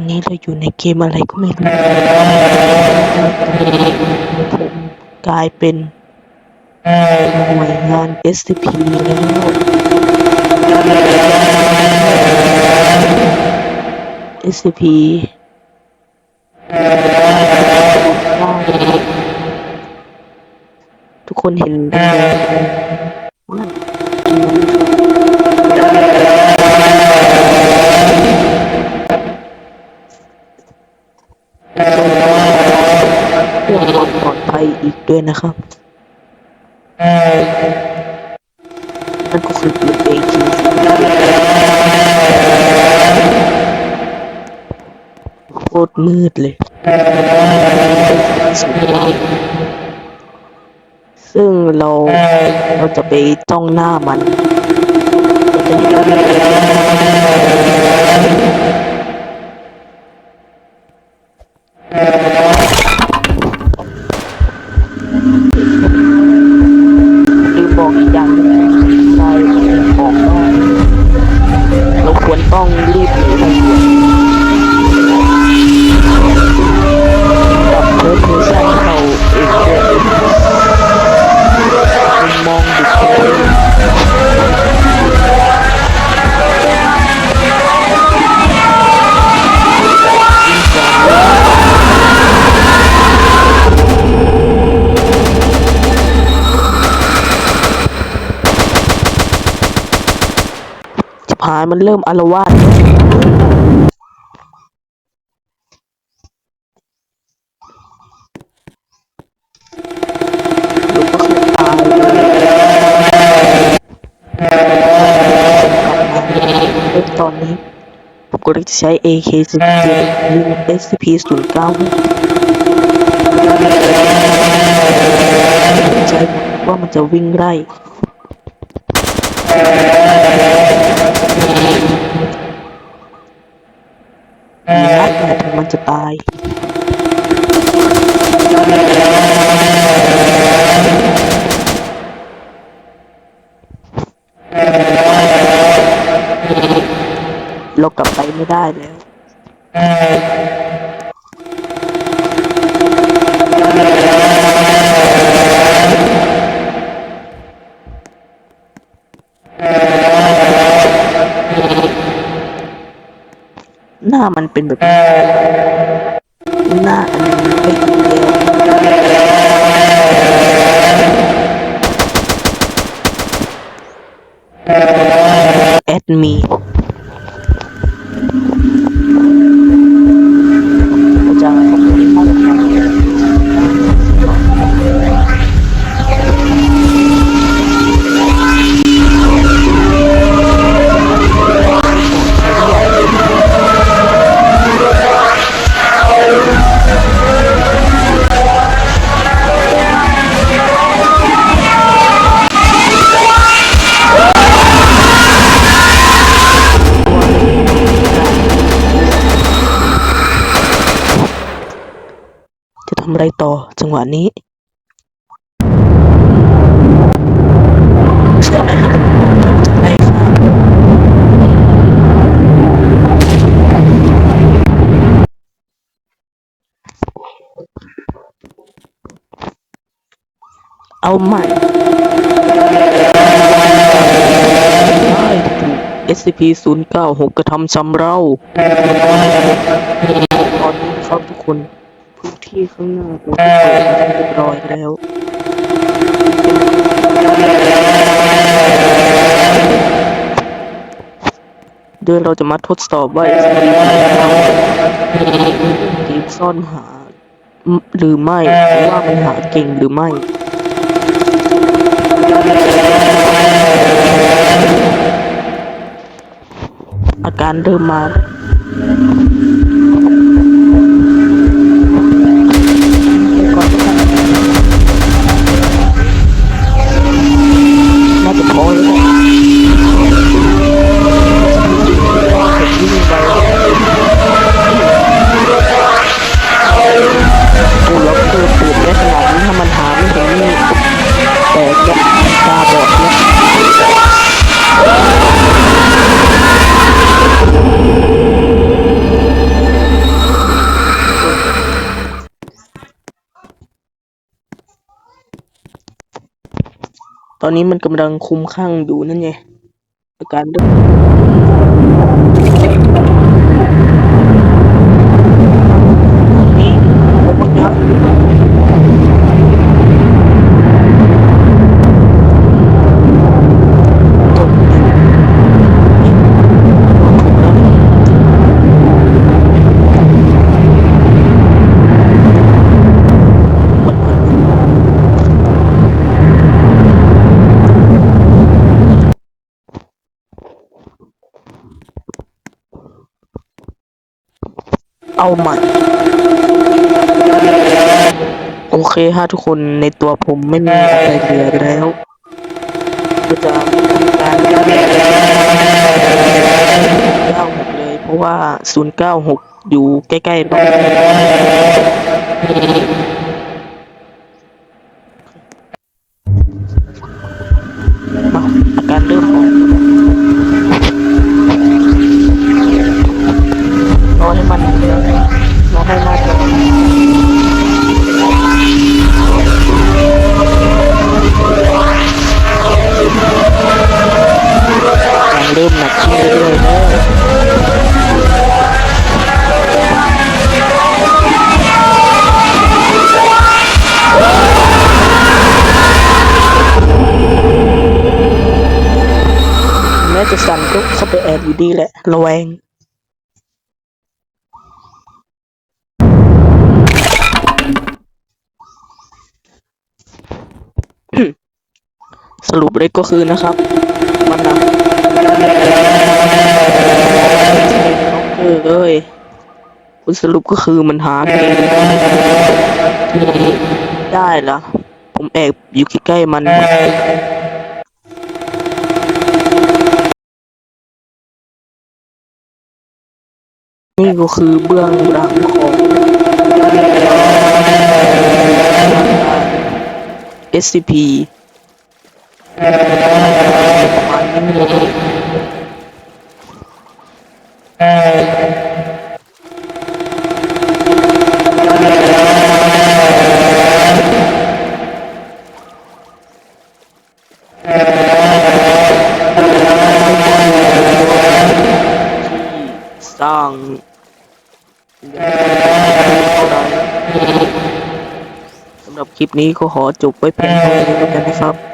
อนนี้เราอยู่ในเกมอะไรก็ไม่รู้ผมกลายเป็นหน่วยงาน SCP แล้ว SCP ทุกคนเห็นได้ไหมนั่น ด้วยนะครับนั่นก็คือปืนเอจีโคตรมืดเลย ซึ่งเราเราจะไปจ้องหน้ามันเราจะ ควรต้องรีบหนีายมันเริ่มอารวาสตอนนี้ผมก็เลยจะใช้ AK-47 หรือ SCP-09 ใช้ว่ามันจะวิ่งไล่ มันจะตายเรากลับไปไม่ได้แล้ว หน้ามันเป็นแบบนี้หน้าอันนี้ไม่ดีแล้วแอดมีำอะไรต่อจังหวะนี้เอาใหม่ได้ถูก SCP-096 กระทำชำเราตอนนี้ครับทุกคน พื้นที่ข้างหน้าเราได้เปิดเรียบร้อยแล้วโดยเราจะมาทดสอบว่า SCP เกมซ่อนหา หรือไม่หรือว่ามันหาเก่งหรือไม่อาการเริ่มมา ตอนนี้มันกำลังคุ้มข้างอยู่นั่นไงอาการเริ่ม เอาใหม่ โอเคฮะทุกคนในตัวผมไม่มีอะไรเหลือแล้วก็จะการเก้าหกเลย เพราะว่าศูนย์เก้าหกอยู่ใกล้ๆบ้านมาอาการเริ่มออก ริ่มหนักขึ้นเรื่อะแม้จะสั่นก็เข้าไปแอบอยู่ดีแหละระแวงสรุปเลยก็คือนะครับ มันนัก เออเอ้ยคุณสรุปก็คือมันหาเองได้ละผมแอบอยู่ใกล้ๆมันนี่ก็คือเบื้องหลังของ SCP ประมาณนี้ที่สร้างสำหรับ คลิปนี้ก็ขอจบไว้เพียงเท่านี้แล้วกันนะครับ